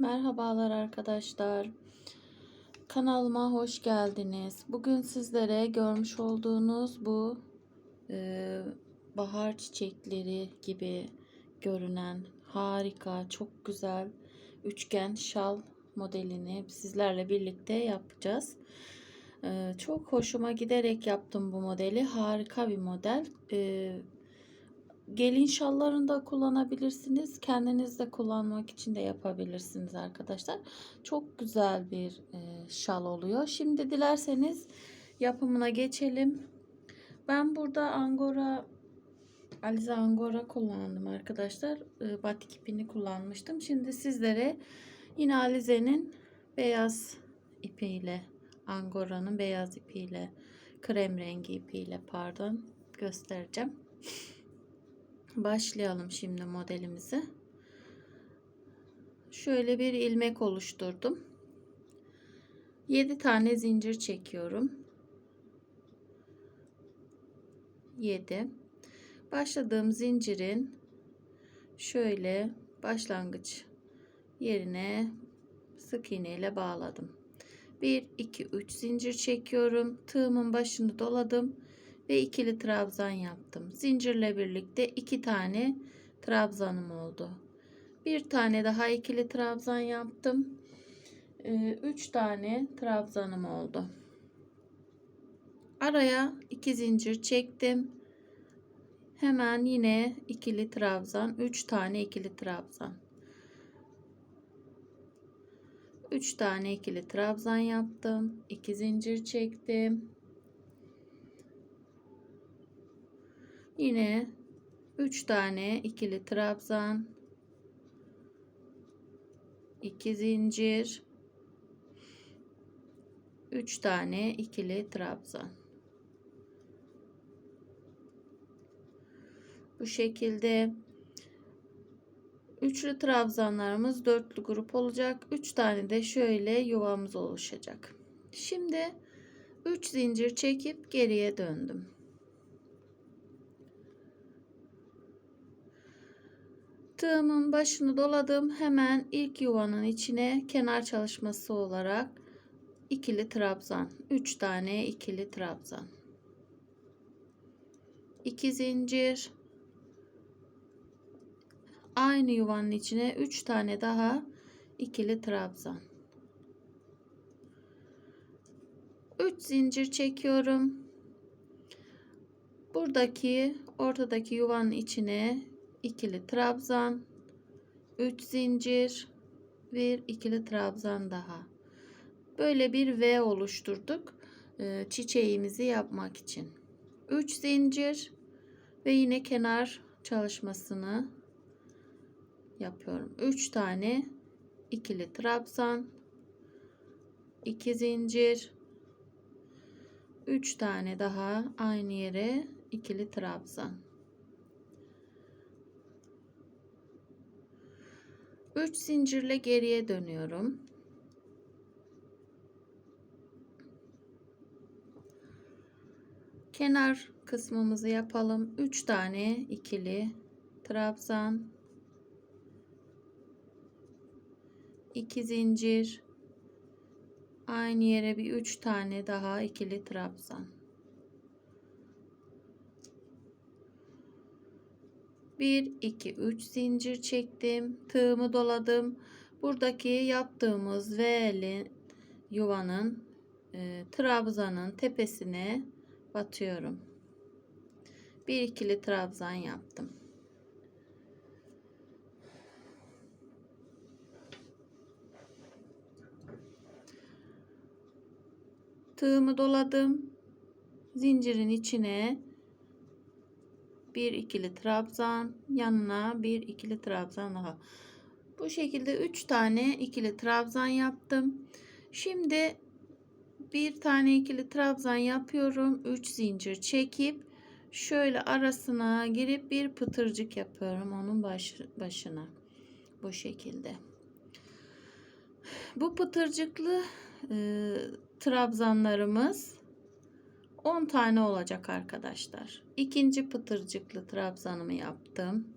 Merhabalar arkadaşlar. Kanalıma hoş geldiniz. Bugün sizlere görmüş olduğunuz bu e, bahar çiçekleri gibi görünen harika, çok güzel üçgen şal modelini sizlerle birlikte yapacağız. E, çok hoşuma giderek yaptım bu modeli. Harika bir model. E, gelin şallarında kullanabilirsiniz. Kendiniz de kullanmak için de yapabilirsiniz arkadaşlar. Çok güzel bir e, şal oluyor. Şimdi dilerseniz yapımına geçelim. Ben burada angora Alize angora kullandım arkadaşlar. E, batik ipini kullanmıştım. Şimdi sizlere yine Alize'nin beyaz ipiyle angoranın beyaz ipiyle krem rengi ipiyle pardon göstereceğim. Başlayalım şimdi modelimizi. Şöyle bir ilmek oluşturdum. 7 tane zincir çekiyorum. 7. Başladığım zincirin şöyle başlangıç yerine sık iğne ile bağladım. 1 2 3 zincir çekiyorum. Tığımın başını doladım ve ikili trabzan yaptım. Zincirle birlikte iki tane trabzanım oldu. Bir tane daha ikili trabzan yaptım. Ee, üç tane trabzanım oldu. Araya iki zincir çektim. Hemen yine ikili trabzan, üç tane ikili trabzan. 3 tane ikili trabzan yaptım. 2 zincir çektim. Yine 3 tane ikili trabzan, 2 zincir, 3 tane ikili trabzan. Bu şekilde üçlü trabzanlarımız dörtlü grup olacak. 3 tane de şöyle yuvamız oluşacak. Şimdi 3 zincir çekip geriye döndüm. Tığımın başını doladım. Hemen ilk yuvanın içine kenar çalışması olarak ikili trabzan. 3 tane ikili trabzan. 2 zincir. Aynı yuvanın içine 3 tane daha ikili trabzan. 3 zincir çekiyorum. Buradaki ortadaki yuvanın içine ikili trabzan, 3 zincir, bir ikili trabzan daha. Böyle bir V oluşturduk e, çiçeğimizi yapmak için. 3 zincir ve yine kenar çalışmasını yapıyorum. 3 tane ikili trabzan, 2 zincir, 3 tane daha aynı yere ikili trabzan. 3 zincirle geriye dönüyorum. Kenar kısmımızı yapalım. 3 tane ikili trabzan 2 zincir aynı yere bir 3 tane daha ikili trabzan 1 2 3 zincir çektim tığımı doladım. Buradaki yaptığımız V'li yuvanın e, trabzanın tepesine batıyorum. Bir ikili trabzan yaptım. Tığımı doladım. Zincirin içine bir ikili trabzan yanına bir ikili trabzan daha. Bu şekilde üç tane ikili trabzan yaptım. Şimdi bir tane ikili trabzan yapıyorum. 3 zincir çekip şöyle arasına girip bir pıtırcık yapıyorum onun baş, başına. Bu şekilde. Bu pıtırcıklı e, trabzanlarımız 10 tane olacak arkadaşlar. İkinci pıtırcıklı trabzanımı yaptım.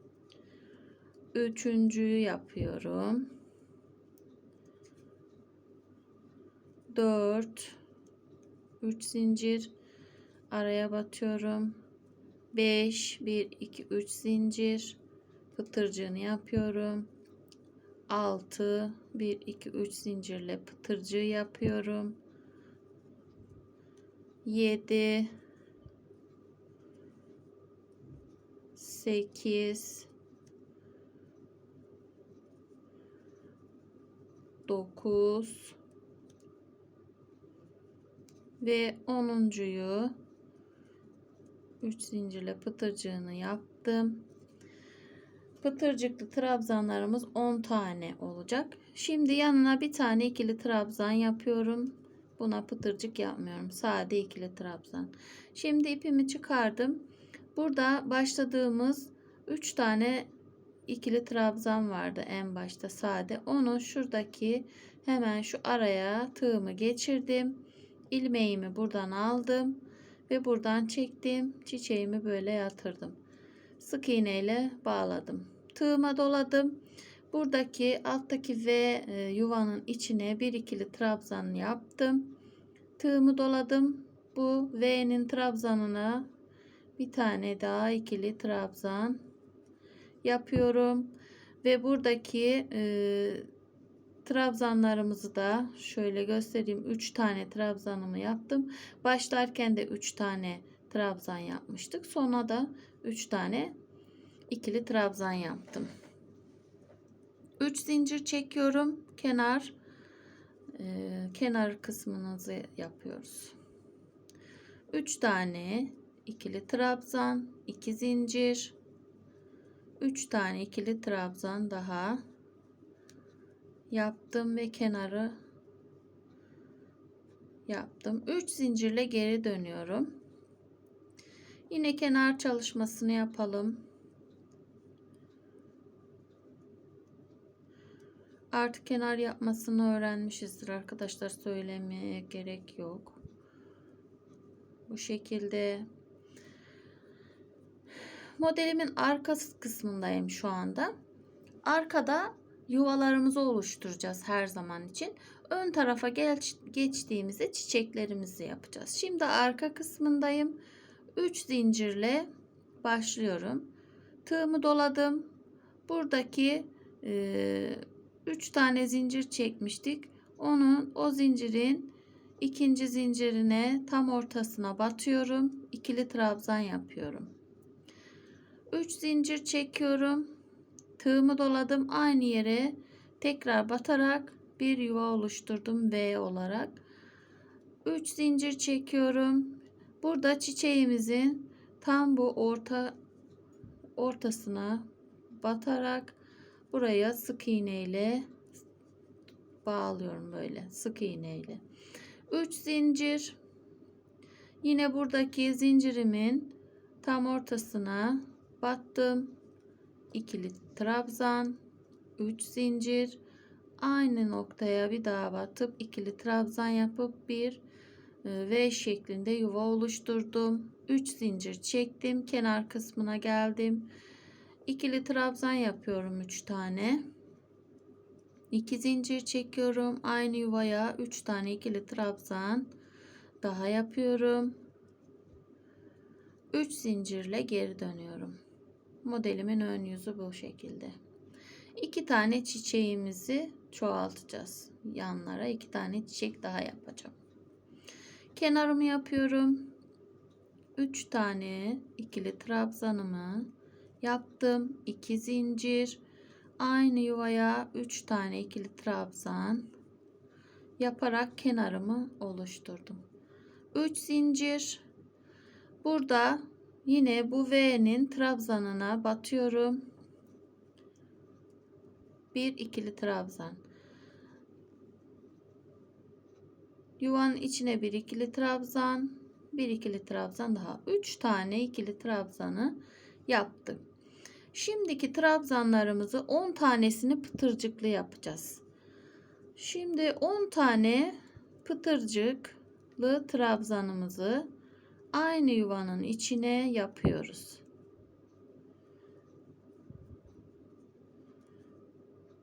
Üçüncüyü yapıyorum. 4 3 zincir. Araya batıyorum. 5 1 2 3 zincir. Pıtırcığını yapıyorum. 6 1 2 3 zincirle pıtırcığı yapıyorum 7 8 9 ve 10'uncuyu 3 zincirle pıtırcığını yaptım. Pıtırcıklı trabzanlarımız 10 tane olacak. Şimdi yanına bir tane ikili trabzan yapıyorum. Buna pıtırcık yapmıyorum. Sade ikili trabzan. Şimdi ipimi çıkardım. Burada başladığımız 3 tane ikili trabzan vardı en başta sade. Onu şuradaki hemen şu araya tığımı geçirdim. ilmeğimi buradan aldım ve buradan çektim. Çiçeğimi böyle yatırdım. Sık iğne ile bağladım. Tığıma doladım. Buradaki alttaki V e, yuvanın içine bir ikili trabzan yaptım. Tığımı doladım. Bu V'nin trabzanına bir tane daha ikili trabzan yapıyorum. Ve buradaki e, trabzanlarımızı da şöyle göstereyim. 3 tane trabzanımı yaptım. Başlarken de 3 tane trabzan yapmıştık. Sonra da 3 tane ikili trabzan yaptım 3 zincir çekiyorum kenar. E, kenar kısmınızı yapıyoruz. 3 tane ikili trabzan 2 zincir. 3 tane ikili trabzan daha yaptım ve kenarı yaptım. 3 zincirle geri dönüyorum. Yine kenar çalışmasını yapalım artık kenar yapmasını öğrenmişizdir arkadaşlar söylemeye gerek yok bu şekilde modelimin arka kısmındayım şu anda. Arkada yuvalarımızı oluşturacağız her zaman için. Ön tarafa geç, geçtiğimizde çiçeklerimizi yapacağız. Şimdi arka kısmındayım. 3 zincirle başlıyorum. Tığımı doladım. Buradaki 3 e, tane zincir çekmiştik. Onun o zincirin ikinci zincirine tam ortasına batıyorum. İkili trabzan yapıyorum. 3 zincir çekiyorum. Tığımı doladım. Aynı yere tekrar batarak bir yuva oluşturdum V olarak. 3 zincir çekiyorum. Burada çiçeğimizin tam bu orta ortasına batarak buraya sık iğne ile bağlıyorum böyle sık iğne ile. 3 zincir yine buradaki zincirimin tam ortasına battım. ikili trabzan, 3 zincir, aynı noktaya bir daha batıp ikili trabzan yapıp bir e, V şeklinde yuva oluşturdum. 3 zincir çektim. Kenar kısmına geldim. İkili trabzan yapıyorum 3 tane. 2 zincir çekiyorum. Aynı yuvaya 3 tane ikili trabzan daha yapıyorum. 3 zincirle geri dönüyorum. Modelimin ön yüzü bu şekilde. İki tane çiçeğimizi çoğaltacağız. Yanlara iki tane çiçek daha yapacağım. Kenarımı yapıyorum. Üç tane ikili trabzanımı yaptım. İki zincir. Aynı yuvaya üç tane ikili trabzan yaparak kenarımı oluşturdum. Üç zincir. Burada Yine bu V'nin trabzanına batıyorum. Bir ikili trabzan. Yuvanın içine bir ikili trabzan, bir ikili trabzan daha. Üç tane ikili trabzanı yaptım. Şimdiki trabzanlarımızı 10 tanesini pıtırcıklı yapacağız. Şimdi 10 tane pıtırcıklı trabzanımızı aynı yuvanın içine yapıyoruz.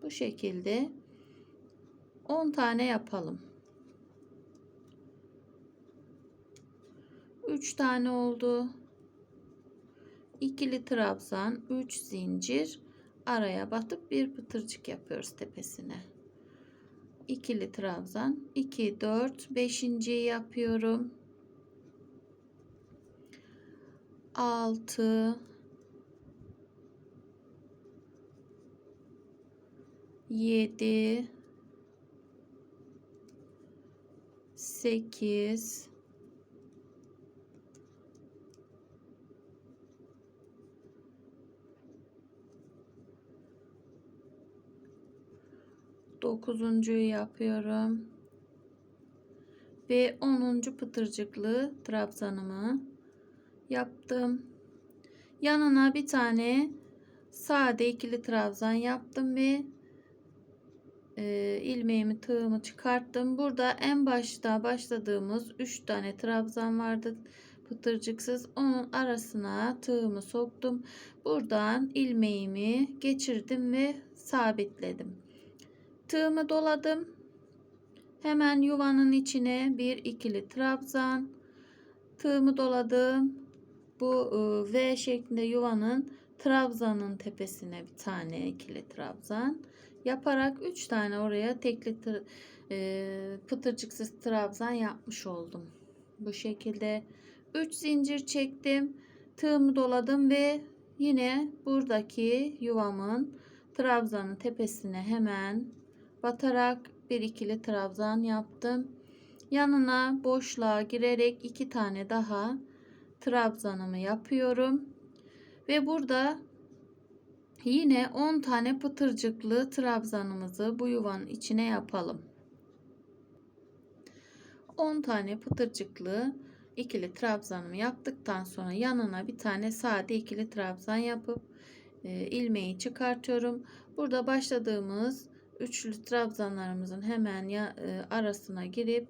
Bu şekilde 10 tane yapalım. 3 tane oldu. İkili trabzan, 3 zincir araya batıp bir pıtırcık yapıyoruz tepesine. İkili trabzan, 2 4 5. yapıyorum. 6 7 8 Dokuzuncuyu yapıyorum. Ve onuncu pıtırcıklı trabzanımı yaptım. Yanına bir tane sade ikili trabzan yaptım ve e, ilmeğimi tığımı çıkarttım. Burada en başta başladığımız 3 tane trabzan vardı pıtırcıksız. Onun arasına tığımı soktum. Buradan ilmeğimi geçirdim ve sabitledim. Tığımı doladım. Hemen yuvanın içine bir ikili trabzan. Tığımı doladım. Bu e, V şeklinde yuvanın trabzanın tepesine bir tane ikili trabzan yaparak 3 tane oraya tekli tır, e, pıtırcıksız trabzan yapmış oldum. Bu şekilde 3 zincir çektim. Tığımı doladım ve yine buradaki yuvamın trabzanın tepesine hemen batarak bir ikili trabzan yaptım. Yanına boşluğa girerek iki tane daha trabzanımı yapıyorum. Ve burada Yine 10 tane pıtırcıklı trabzanımızı bu yuvanın içine yapalım. 10 tane pıtırcıklı ikili trabzanımı yaptıktan sonra yanına bir tane sade ikili trabzan yapıp e, ilmeği çıkartıyorum. Burada başladığımız üçlü trabzanlarımızın hemen ya, e, arasına girip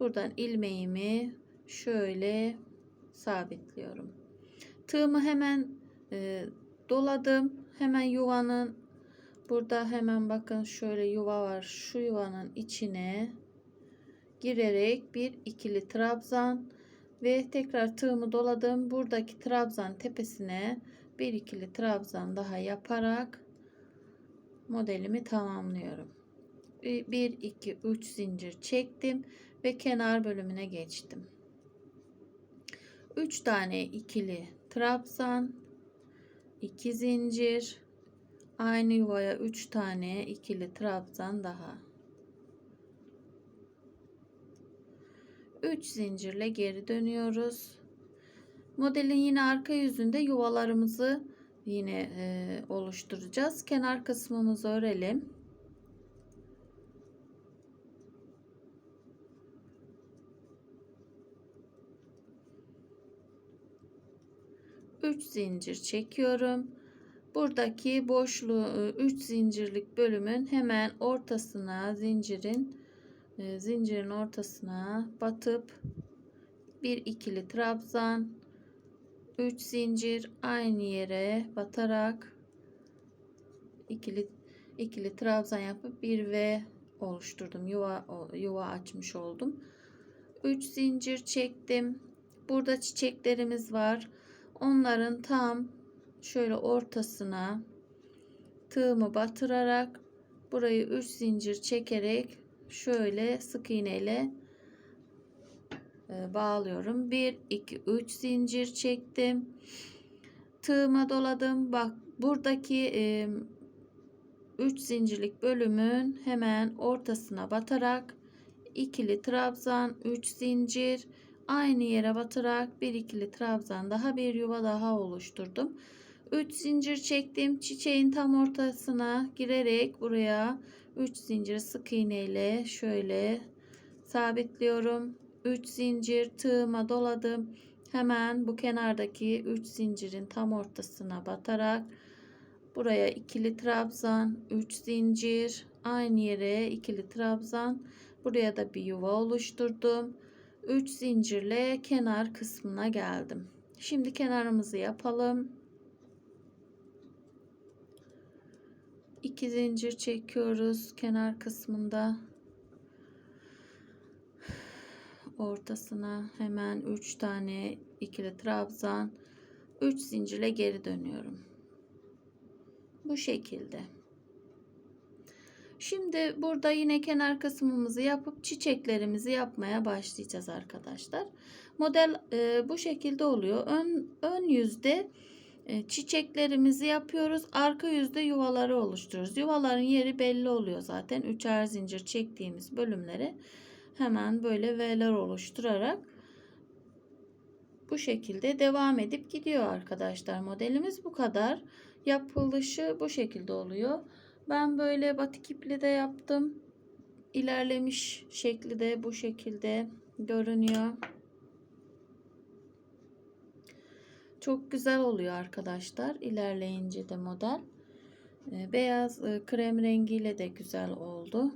buradan ilmeğimi şöyle sabitliyorum. Tığımı hemen e, doladım Hemen yuvanın burada hemen bakın şöyle yuva var. Şu yuvanın içine girerek bir ikili trabzan ve tekrar tığımı doladım. Buradaki trabzan tepesine bir ikili trabzan daha yaparak modelimi tamamlıyorum. 1 2 3 zincir çektim ve kenar bölümüne geçtim. 3 tane ikili trabzan 2 zincir aynı yuvaya 3 tane ikili trabzan daha 3 zincirle geri dönüyoruz modelin yine arka yüzünde yuvalarımızı yine e, oluşturacağız kenar kısmımızı örelim 3 zincir çekiyorum. Buradaki boşluğu 3 zincirlik bölümün hemen ortasına zincirin e, zincirin ortasına batıp bir ikili trabzan 3 zincir aynı yere batarak ikili ikili trabzan yapıp bir V oluşturdum. Yuva yuva açmış oldum. 3 zincir çektim. Burada çiçeklerimiz var. Onların tam şöyle ortasına tığımı batırarak burayı 3 zincir çekerek şöyle sık iğneyle bağlıyorum. 1 2 3 zincir çektim. Tığıma doladım. Bak buradaki 3 e, zincirlik bölümün hemen ortasına batarak ikili trabzan 3 zincir aynı yere batarak bir ikili trabzan daha bir yuva daha oluşturdum. 3 zincir çektim. Çiçeğin tam ortasına girerek buraya 3 zincir sık iğne ile şöyle sabitliyorum. 3 zincir tığıma doladım. Hemen bu kenardaki 3 zincirin tam ortasına batarak buraya ikili trabzan, 3 zincir, aynı yere ikili trabzan, buraya da bir yuva oluşturdum. 3 zincirle kenar kısmına geldim. Şimdi kenarımızı yapalım. 2 zincir çekiyoruz kenar kısmında. Ortasına hemen 3 tane ikili trabzan 3 zincirle geri dönüyorum. Bu şekilde. Şimdi burada yine kenar kısmımızı yapıp çiçeklerimizi yapmaya başlayacağız arkadaşlar. Model e, bu şekilde oluyor. Ön, ön yüzde e, çiçeklerimizi yapıyoruz. Arka yüzde yuvaları oluşturuyoruz. Yuvaların yeri belli oluyor zaten. Üçer zincir çektiğimiz bölümleri hemen böyle V'ler oluşturarak bu şekilde devam edip gidiyor arkadaşlar. Modelimiz bu kadar. Yapılışı bu şekilde oluyor. Ben böyle batik ipli de yaptım. İlerlemiş şekli de bu şekilde görünüyor. Çok güzel oluyor arkadaşlar. İlerleyince de model. Ee, Beyaz e, krem rengiyle de güzel oldu.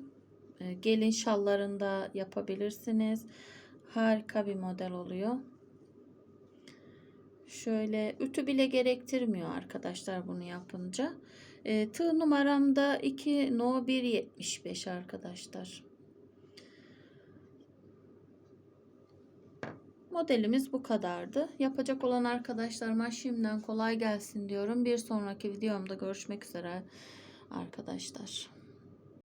Ee, Gelin şallarında yapabilirsiniz. Harika bir model oluyor. Şöyle ütü bile gerektirmiyor arkadaşlar bunu yapınca. E, tığ numaram da 2 no 175 arkadaşlar. Modelimiz bu kadardı. Yapacak olan arkadaşlarıma şimdiden kolay gelsin diyorum. Bir sonraki videomda görüşmek üzere arkadaşlar.